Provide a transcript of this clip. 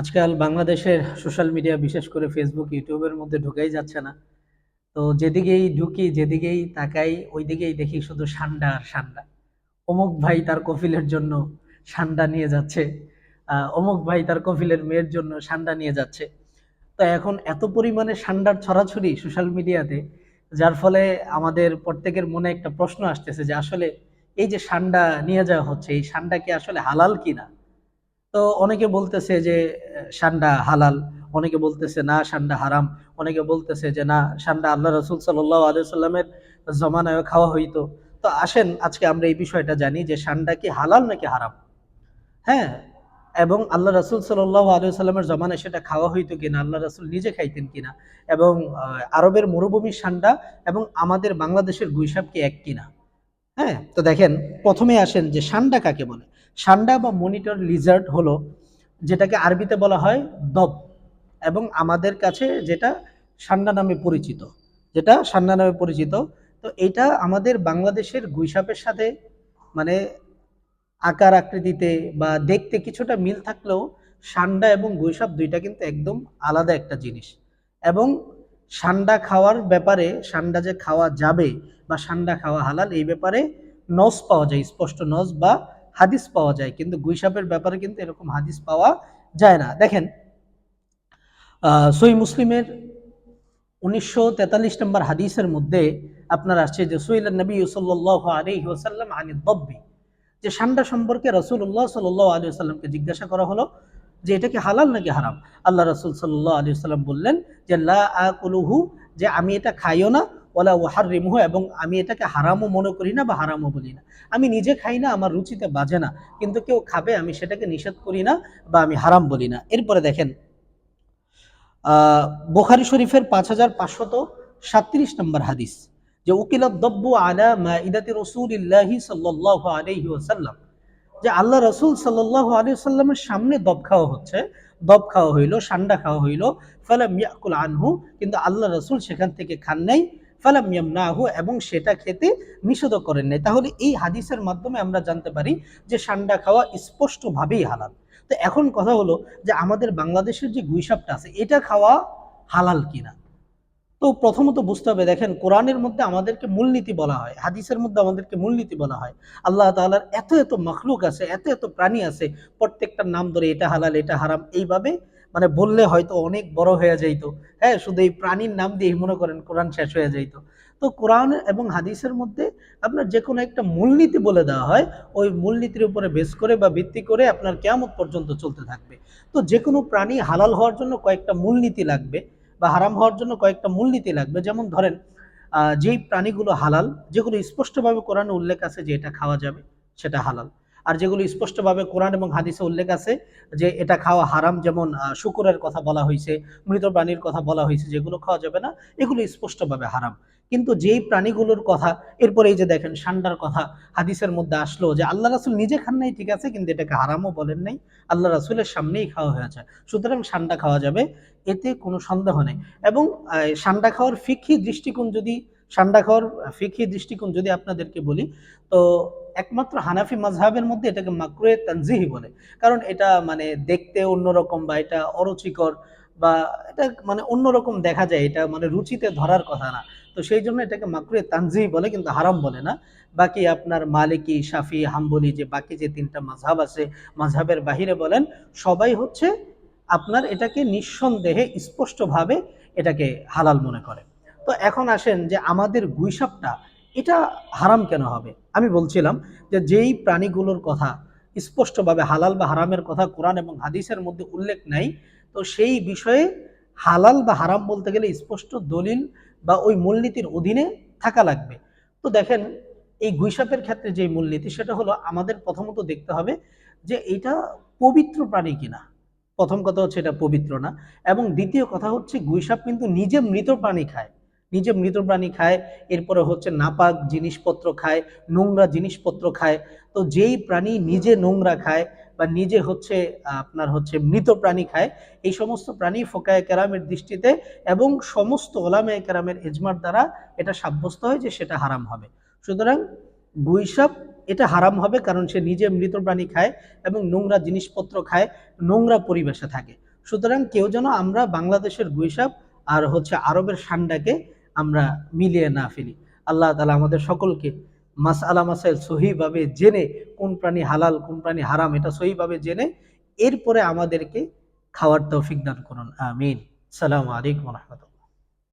আজকাল বাংলাদেশের social media, বিশেষ করে ফেসবুক ইউটিউবের মধ্যে ঢুকাই যাচ্ছে না। তো যেদিকেই ঢুকি, যেদিকেই তাকাই ওই দিকেই দেখি শুধু সান্ডা আর সান্ডা। অমুক ভাই তার কফিলের জন্য সান্ডা নিয়ে যাচ্ছে অমুক ভাই তার কফিলের মেয়ের জন্য সান্ডা নিয়ে যাচ্ছে। তো এখন এত পরিমাণে সান্ডার ছড়াছড়ি সোশ্যাল মিডিয়াতে, যার ফলে আমাদের প্রত্যেকের মনে একটা প্রশ্ন আসতেছে যে আসলে এই যে সান্ডা নিয়ে যাওয়া হচ্ছে, এই সান্ডা কি আসলে হালাল কিনা? তো অনেকে বলতেছে যে, সান্ডা হালাল। অনেকে বলতেছে, না, সান্ডা হারাম। অনেকে বলতেছে যে, না, সান্ডা আল্লাহ রসুল সাল্লাহ আলাইসাল্লামের জমানায় খাওয়া হইতো। তো আসেন, আজকে আমরা এই বিষয়টা জানি যে, সান্ডা কি হালাল নাকি হারাম? হ্যাঁ এবং আল্লাহ রসুল সাল্লাহ আলাইসাল্লামের জমানায় সেটা খাওয়া হইতো কিনা, আল্লাহ রসুল নিজে খাইতেন কিনা, এবং আরবের মরুভূমির সান্ডা এবং আমাদের বাংলাদেশের গুইসাপ কি এক কিনা। হ্যাঁ তো দেখেন, প্রথমে আসেন যে, সান্ডা কাকে বলে? সান্ডা বা মনিটর লিজার্ড হলো, যেটাকে আরবিতে বলা হয় দব এবং আমাদের কাছে যেটা সান্ডা নামে পরিচিত, যেটা সান্ডা নামে পরিচিত, তো এটা আমাদের বাংলাদেশের গুইসাপের সাথে মানে আকার আকৃতিতে বা দেখতে কিছুটা মিল থাকলেও সান্ডা এবং গুইসাপ দুইটা কিন্তু একদম আলাদা একটা জিনিস। এবং সান্ডা খাওয়ার ব্যাপারে, সান্ডা যে খাওয়া যাবে বা সান্ডা খাওয়া হালাল, এই ব্যাপারে নস পাওয়া যায়, স্পষ্ট নস বা হাদিস পাওয়া যায়, কিন্তু গুইসাপের ব্যাপারে কিন্তু এরকম হাদিস পাওয়া যায় না। দেখেন সই মুসলিমের উনিশশো তেতাল্লিশ নম্বর হাদিসের মধ্যে আপনার আসছে যে, সুইল নবী ওসাল্লাম আনি দব্বি, যে সান্ডা সম্পর্কে রসুল্লাহ সাল্লাহ আলী সাল্লামকে জিজ্ঞাসা করা হলো যে, এটা কি হালাল নাকি হারাম? আল্লাহ রসুল সাল্লাহ আলী সাল্লাম বললেন যে, লা আকুলুহু, যে আমি এটা খাইও না ওলা ওয়াহার রিমুহু এবং আমি এটাকে হারামও মনে করি না বা হারামও বলি না। আমি নিজে খাই না, আমার রুচিতে বাজে না। কিন্তু কেউ খাবে, আমি সেটাকে নিষেধ করি না বা আমি হারাম বলি না। এরপরে দেখেন বোখারি শরীফের পাঁচ হাজার পাঁচশত সাতত্রিশ নম্বর হাদিস, যে উকিল দব্বু আলা মাইদাতি রসুলিল্লাহি সাল্লাহ আলাইহি ওসাল্লাম যে আল্লাহ রসুল সাল্লাহ আলাইহি সাল্লামের সামনে দব খাওয়া হচ্ছে, দব খাওয়া হইল, সান্ডা খাওয়া হইল, ফালাম ইয়াকুল আনহু, কিন্তু আল্লাহ রসুল সেখান থেকে খান নাই। ফালাম ইয়ামনাহু এবং সেটা খেতে নিষেধ করেন নাই। তাহলে এই হাদিসের মাধ্যমে আমরা জানতে পারি যে সান্ডা খাওয়া স্পষ্টভাবেই হালাল। তো এখন কথা হলো যে আমাদের বাংলাদেশের যে গুইসাপটা আছে, এটা খাওয়া হালাল কিনা? তো প্রথমত বুঝতে হবে, দেখেন কোরআনের মধ্যে আমাদেরকে মূলনীতি বলা হয়, হাদিসের মধ্যে আমাদেরকে মূলনীতি বলা হয়। আল্লাহ তাআলার এত এত মখলুক আছে, এত এত প্রাণী আছে, প্রত্যেকটার নাম ধরে এটা হালাল, এটা হারাম, এইভাবে মানে বললে হয়তো অনেক বড় হয়ে যাইতো। হ্যাঁ শুধু এই প্রাণীর নাম দিয়ে মনে করেন কোরআন শেষ হয়ে যাইতো। তো কোরআন এবং হাদিসের মধ্যে আপনার যে কোনো একটা মূলনীতি বলে দেওয়া হয়, ওই মূলনীতির উপরে বেস করে বা ভিত্তি করে আপনার কেয়ামত পর্যন্ত চলতে থাকবে। তো যে কোনো প্রাণী হালাল হওয়ার জন্য কয়েকটা মূলনীতি লাগবে বা হারাম হওয়ার জন্য কয়েকটা মূলনীতি লাগবে। যেমন ধরেন যেই প্রাণীগুলো হালাল, যেগুলো স্পষ্টভাবে কোরআনে উল্লেখ আছে যে এটা খাওয়া যাবে, সেটা হালাল। আর যেগুলো স্পষ্টভাবে কোরআন এবং হাদিসে উল্লেখ আছে যে এটা খাওয়া হারাম, যেমন শুকুরের কথা বলা হয়েছে, মৃত প্রাণীর কথা বলা হয়েছে, যেগুলো খাওয়া যাবে না, এগুলো স্পষ্টভাবে হারাম। কিন্তু যেই প্রাণীগুলোর কথা, এরপরে এই যে দেখেন সান্ডার কথা, হাদিসের মধ্যে আসলো যে আল্লাহ রাসুল নিজে খান নাই, ঠিক আছে, কিন্তু এটাকে হারামও বলেন নাই, আল্লাহ রাসুলের সামনেই খাওয়া হয়েছে। সুতরাং সান্ডা খাওয়া যাবে, এতে কোনো সন্দেহ নেই। এবং সান্ডা খাওয়ার ফিকহি দৃষ্টিকোণ যদি, সান্ডা খাওয়ার ফিকহি দৃষ্টিকোণ যদি আপনাদেরকে বলি, তো একমাত্র হানাফি মাযহাবের মধ্যে এটাকে মাকরুয়ে তানজিহি বলে। কারণ এটা মানে দেখতে অন্যরকম বা এটা অরুচিকর বা এটা মানে অন্যরকম দেখা যায়, এটা মানে রুচিতে ধরার কথা না। তো সেই জন্য এটাকে মাকরুয়ে তানজিহি বলে কিন্তু হারাম বলে না। বাকি আপনার মালিকি, শাফি, হাম্বলি যে বাকি যে তিনটা মাঝহাব আছে, মাযহাবের বাহিরে বলেন, সবাই হচ্ছে আপনার এটাকে নিঃসন্দেহে স্পষ্টভাবে এটাকে হালাল মনে করে। তো এখন আসেন যে আমাদের গুইসাপটা এটা হারাম কেন হবে? আমি বলছিলাম যে যেই প্রাণীগুলোর কথা স্পষ্টভাবে হালাল বা হারামের কথা কোরআন এবং হাদিসের মধ্যে উল্লেখ নাই, তো সেই বিষয়ে হালাল বা হারাম বলতে গেলে স্পষ্ট দলিল বা ওই মূলনীতির অধীনে থাকা লাগবে। তো দেখেন, এই গুইসাপের ক্ষেত্রে যে মূলনীতি সেটা হলো আমাদের প্রথমত দেখতে হবে যে এটা পবিত্র প্রাণী কিনা। প্রথম কথা হচ্ছে এটা পবিত্র না। এবং দ্বিতীয় কথা হচ্ছে গুইসাপ কিন্তু নিজে মৃত প্রাণী খায়। নিজে মৃত প্রাণী খায়, এরপরে হচ্ছে নাপাক জিনিসপত্র খায়, নোংরা জিনিসপত্র খায়। তো যেই প্রাণী নিজে নোংরা খায় বা নিজে হচ্ছে, আপনার হচ্ছে মৃত প্রাণী খায়, এই সমস্ত প্রাণী ফোকায় ক্যারামের দৃষ্টিতে এবং সমস্ত ওলামায় ক্যারামের এজমার দ্বারা এটা সাব্যস্ত হয় যে সেটা হারাম হবে। সুতরাং গুইসাপ এটা হারাম হবে কারণ সে নিজে মৃত প্রাণী খায় এবং নোংরা জিনিসপত্র খায়, নোংরা পরিবেশে থাকে। সুতরাং কেউ যেন আমরা বাংলাদেশের গুইসাপ আর হচ্ছে আরবের সান্ডাকে আমরা মিলিয়ে না ফেলি। আল্লাহ তালা আমাদের সকলকে মাস আলা মাসাইল সহিভাবে জেনে কোন প্রাণী হালাল, কোন প্রাণী হারাম এটা সহিভাবে জেনে এরপরে আমাদেরকে খাওয়ার তৌফিক দান করুন। আমিন। সালামু আলাইকুম রহমতুল্লাহ।